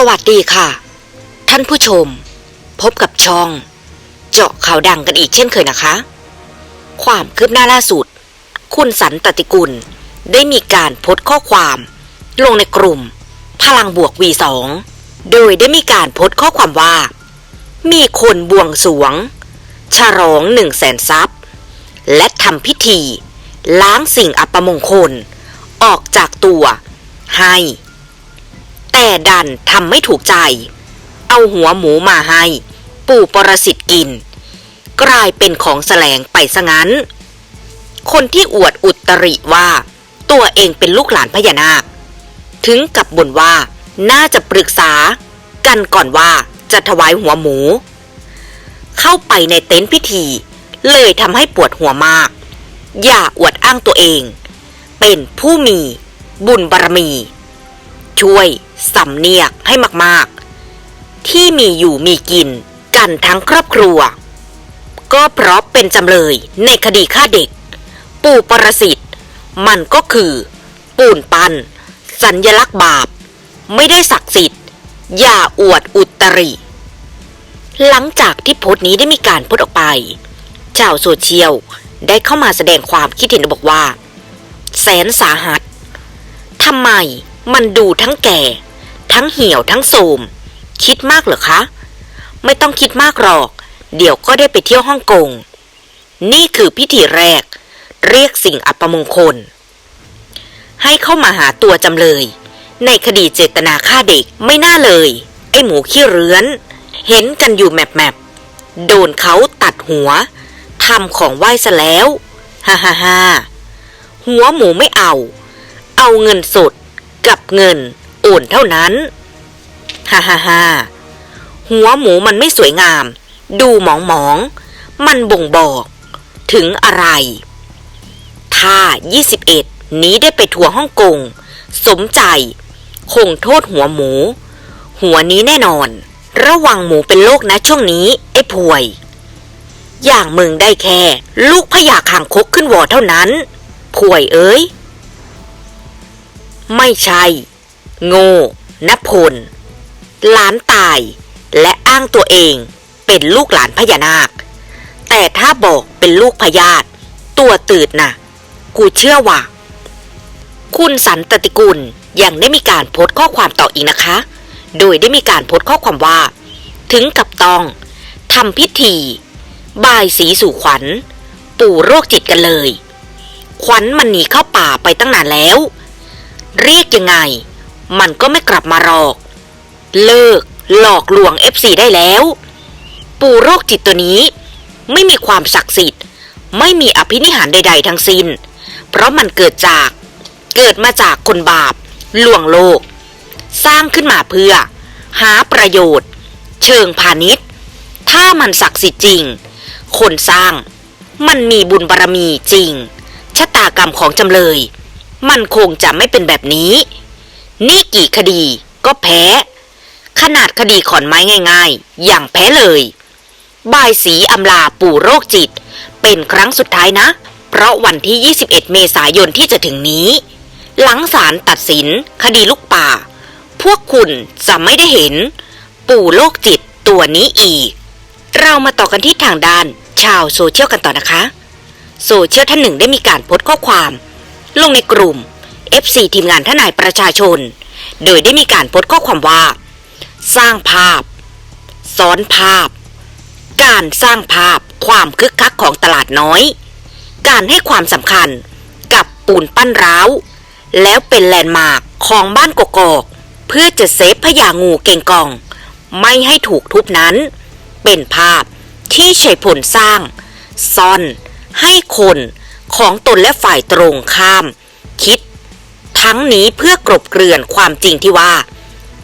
สวัสดีค่ะ ท่านผู้ชม พบกับช่อง เจาะข่าวดังกันอีกเช่นเคยนะคะ ความคืบหน้าล่าสุด คุณสันตติกุล ได้มีการโพสต์ข้อความ ลงในกลุ่ม พลังบวก V2 โดยได้มีการโพสต์ข้อความว่า มีคนบวงสรวง ฉลองหนึ่งแสนซับและทำพิธี ล้างสิ่งอัปมงคล ออกจากตัว ให้ แต่ดันทำไม่ถูกใจ เอาหัวหมูมาให้ ปู่ปรสิตกิน กลายเป็นของแสลงไปซะงั้น คนที่อวดอุตริว่า ตัวเองเป็นลูกหลานพญานาค ถึงกับบ่นว่าน่าจะปรึกษา กันก่อนว่าจะถวายหัวหมู เข้าไปในเต็นท์พิธี เลยทำให้ปวดหัวมาก อย่าอวดอ้างตัวเอง เป็นผู้มีบุญบารมี ช่วย สำเนียกให้มากๆ ที่มีอยู่มีกินกันทั้งครอบครัว ก็เพราะเป็นจำเลยในคดีฆ่าเด็ก ปู่ปรสิตมันก็คือ ปูนปัน สัญญลักษณ์บาป ไม่ได้ศักดิ์สิทธิ์ อย่าอวดอุตริ หลังจากที่โพสต์นี้ได้มีการโพสต์ออกไป ชาวโซเชียลได้เข้ามาแสดงความคิดเห็นบอกว่า แสนสาหัสทำไมมันดูทั้งแก่ ทั้งเหี่ยวทั้งโสมคิดมากเหรอคะ ไม่ต้องคิดมากหรอก เดี๋ยวก็ได้ไปเที่ยวฮ่องกง นี่คือพิธีแรก เรียกสิ่งอัปมงคล ให้เข้ามาหาตัวจำเลย ในคดีเจตนาฆ่าเด็กไม่น่าเลย ไอ้หมูขี้เรื้อน เห็นกันอยู่แมบแมบโดนเขาตัดหัวทำของไหว้ซะแล้ว ฮ่าฮ่าฮ่าหัวหมูไม่เอา เอาเงินสดกับเงิน อนเท่านั้น ฮ่าฮ่าฮ่าหัวหมูมันไม่สวยงาม ดูหมองหมอง มันบ่งบอก ถึงอะไร ถ้า 21 นี้ได้ไปทัวร์ฮ่องกง สมใจ คงโทษหัวหมู หัวนี้แน่นอน ระวังหมูเป็นโรคนะช่วงนี้ ไอ้ป่วย อย่างมึงได้แค่ ลูกพยาคางคกขึ้นวอเท่านั้น ป่วยเอ้ย ไม่ใช่ โง่นพลหลานตาย และอ้างตัวเองเป็นลูกหลานพญานาค แต่ถ้าบอกเป็นลูกพญาตตัวตืดน่ะ กูเชื่อว่า คุณสันตติกุลยังได้มีการโพสต์ข้อความต่ออีกนะคะ โดยได้มีการโพสต์ข้อความว่า ถึงกับต้องทำพิธี บายสีสู่ขวัญ ปู่โรคจิตกันเลย ขวัญมันหนีเข้าป่าไปตั้งนานแล้ว เรียกยังไง มันก็ไม่กลับมาหรอก เลิกหลอกลวง FC ได้แล้ว ปู่โรคจิตตัวนี้ ไม่มีความศักดิ์สิทธิ์ ไม่มีอภินิหารใด ๆ ทั้งสิ้น เพราะมันเกิดจาก เกิดมาจากคนบาปลวงโลก สร้างขึ้นมาเพื่อ หาประโยชน์ เชิงพาณิชย์ ถ้ามันศักดิ์สิทธิ์จริง คนสร้าง มันมีบุญบารมีจริงชะตากรรมของจำเลย มันคงจะไม่เป็นแบบนี้ นี่กี่คดีก็แพ้ ขนาดคดีขอนไม้ง่าย ๆ อย่างแพ้เลยบายสีอำลาปู่โรคจิต เป็นครั้งสุดท้ายนะ เพราะวันที่ 21 เมษายนที่จะถึงนี้ หลังศาลตัดสิน คดีลูกป่า พวกคุณจะไม่ได้เห็น ปู่โรคจิตตัวนี้อีก เรามาต่อกันที่ทางด้าน ชาวโซเชียลกันต่อนะคะ โซเชียลท่านหนึ่งได้มีการโพสต์ข้อความ ลงในกลุ่ม FC ทีมงานทนายประชาชน โดยได้มีการโพสต์ข้อความว่า สร้างภาพ ซ้อนภาพ การสร้างภาพความคึกคักของตลาดน้อย การให้ความสำคัญกับปูนปั้นร้าว แล้วเป็นแลนด์มาร์คของบ้านกกอก เพื่อจะเซฟพญางูเก่งกอง ไม่ให้ถูกทุบนั้น เป็นภาพที่ชัยพลสร้าง ซ่อน ให้คนของตนและฝ่ายตรงข้าม ทั้งนี้เพื่อกลบเกลื่อนความจริงที่ว่า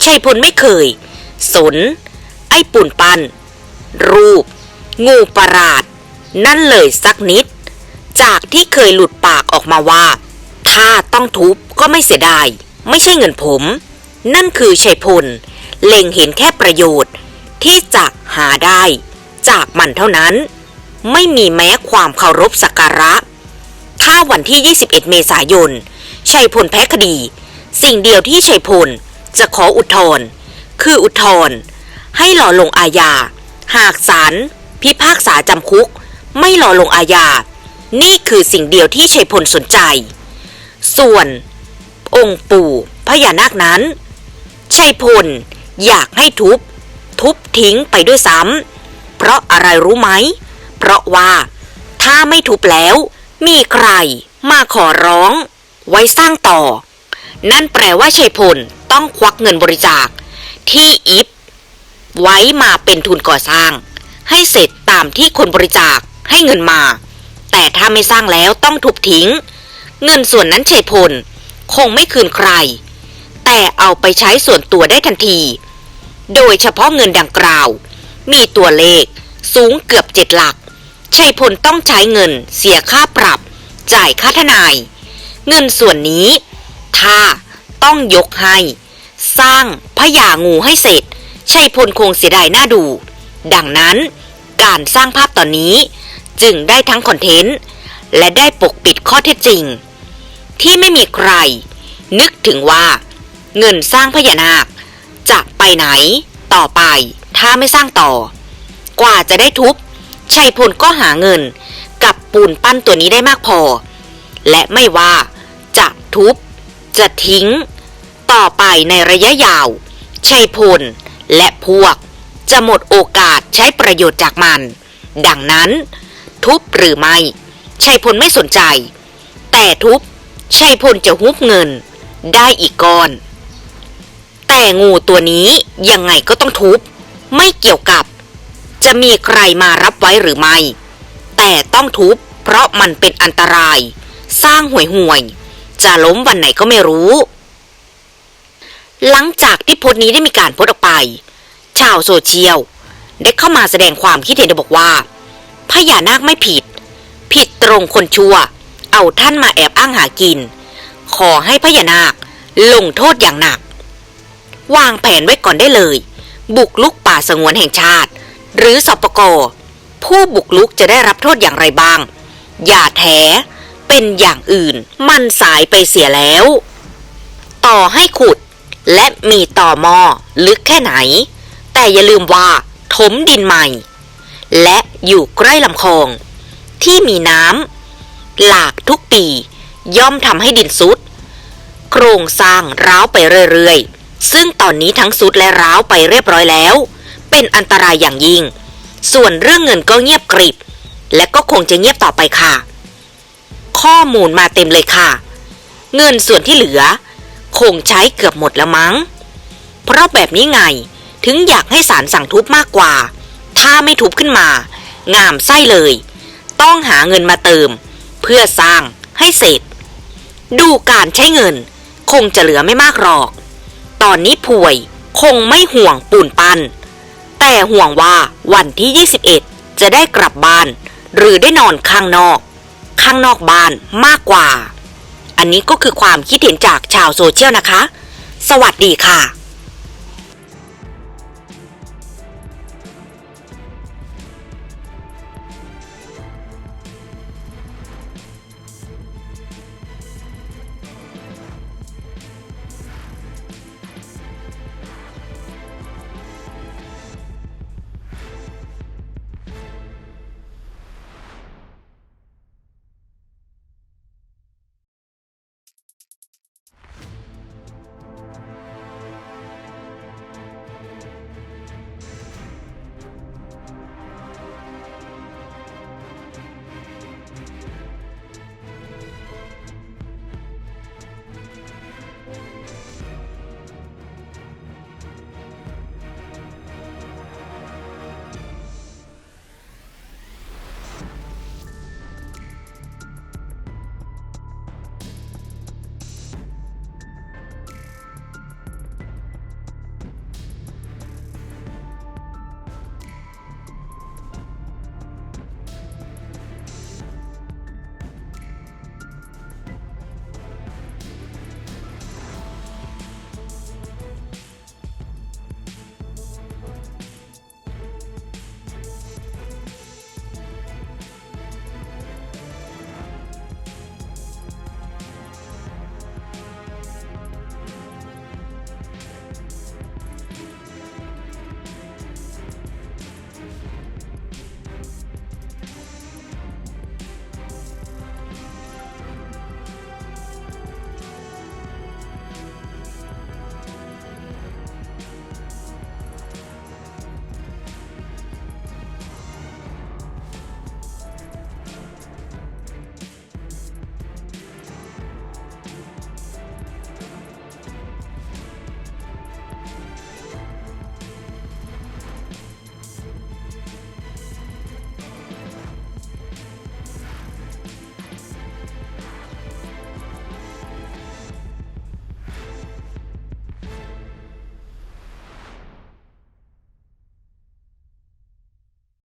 ชัยพลไม่เคย สน ไอ้ปุ่นปัน รูป งูประหลาด นั่นเลยสักนิด จากที่เคยหลุดปากออกมาว่า ถ้าต้องทุบก็ไม่เสียดาย ไม่ใช่เงินผม นั่นคือชัยพล เล็งเห็นแค่ประโยชน์ ที่จะหาได้ จากมันเท่านั้น ไม่มีแม้ความเคารพสักการะ ถ้าวันที่ 21 เมษายน ชัยพลแพ้คดี สิ่งเดียวที่ชัยพลจะขออุทธรณ์คืออุทธรณ์ให้รอลงอาญา หากศาลพิพากษาจำคุก ไม่รอลงอาญา นี่คือสิ่งเดียวที่ชัยพลสนใจ ส่วน องค์ปู่พญานาคนั้น ชัยพลอยากให้ทุบ ทุบทิ้งไปด้วยซ้ำเพราะอะไรรู้ไหม เพราะว่าถ้าไม่ทุบแล้ว มีใครมาขอร้อง ไว้สร้างต่อ นั่นแปลว่าชัยพลต้องควักเงินบริจาค ที่อิฟไว้มาเป็นทุนก่อสร้าง ให้เสร็จตามที่คนบริจาคให้เงินมา แต่ถ้าไม่สร้างแล้วต้องทุบทิ้ง เงินส่วนนั้นชัยพล คงไม่คืนใคร แต่เอาไปใช้ส่วนตัวได้ทันที โดยเฉพาะเงินดังกล่าว มีตัวเลขสูงเกือบเจ็ดหลักชัยพลต้องใช้เงินเสียค่าปรับ จ่ายค่าทนาย เงินส่วนนี้ ถ้าต้องยกให้ สร้างพญางูให้เสร็จ ชัยพลคงเสียดายหน้าดู ดังนั้น การสร้างภาพตอนนี้ จึงได้ทั้งคอนเทนต์ และได้ปกปิดข้อเท็จจริง ที่ไม่มีใคร นึกถึงว่า เงินสร้างพญานาค จะไปไหน ต่อไป ถ้าไม่สร้างต่อ กว่าจะได้ทุบชัยพลก็หาเงินกับปูนปั้นตัวนี้ได้มากพอ และไม่ว่า ทุบ จะทิ้ง ต่อไปในระยะยาว ชัยพล และพวก จะหมดโอกาสใช้ประโยชน์จากมัน ดังนั้น ทุบหรือไม่ ชัยพลไม่สนใจ แต่ทุบ ชัยพลจะฮุบเงิน ได้อีกก้อน แต่งูตัวนี้ยังไงก็ต้องทุบ ไม่เกี่ยวกับ จะมีใครมารับไว้หรือไม่ แต่ต้องทุบเพราะมันเป็นอันตราย สร้างห่วยห่วย จะล้มวันไหนก็ไม่รู้ หลังจากที่โพสต์นี้ได้มีการโพสต์ออกไป ชาวโซเชียลได้เข้ามาแสดงความคิดเห็นโดยบอกว่าพญานาคไม่ผิด ผิดตรงคนชั่ว เอาท่านมาแอบอ้างหากิน ขอให้พญานาคลงโทษอย่างหนัก วางแผนไว้ก่อนได้เลย บุกลุกป่าสงวนแห่งชาติ หรือสปกผู้บุกลุกจะได้รับโทษอย่างไรบ้าง อย่าแท้ เป็นอย่างอื่น มันสายไปเสียแล้ว ต่อให้ขุด และมีต่อมอลึกแค่ไหน แต่อย่าลืมว่า ถมดินใหม่ และอยู่ใกล้ลำคลอง ที่มีน้ำหลากทุกปี ย่อมทำให้ดินซุด โครงสร้างร้าวไปเรื่อยๆ ซึ่งตอนนี้ทั้งซุดและร้าวไปเรียบร้อยแล้ว เป็นอันตรายอย่างยิ่ง ส่วนเรื่องเงินก็เงียบกริบ และก็คงจะเงียบต่อไปค่ะ ข้อมูลมาเต็มเลยค่ะ เงินส่วนที่เหลือ คงใช้เกือบหมดแล้วมั้ง เพราะแบบนี้ไงถึงอยากให้ศาลสั่งทุบมากกว่า ถ้าไม่ทุบขึ้นมา งามไส้เลย ต้องหาเงินมาเติม เพื่อสร้างให้เสร็จ ดูการใช้เงิน คงจะเหลือไม่มากหรอก ตอนนี้ป่วยคงไม่ห่วงปูนปัน แต่ห่วงว่าวันที่ 21 จะได้กลับบ้าน หรือได้นอนข้างนอก ข้างนอกบ้านมากกว่า อันนี้ก็คือความคิดเห็นจากชาวโซเชียลนะคะ สวัสดีค่ะ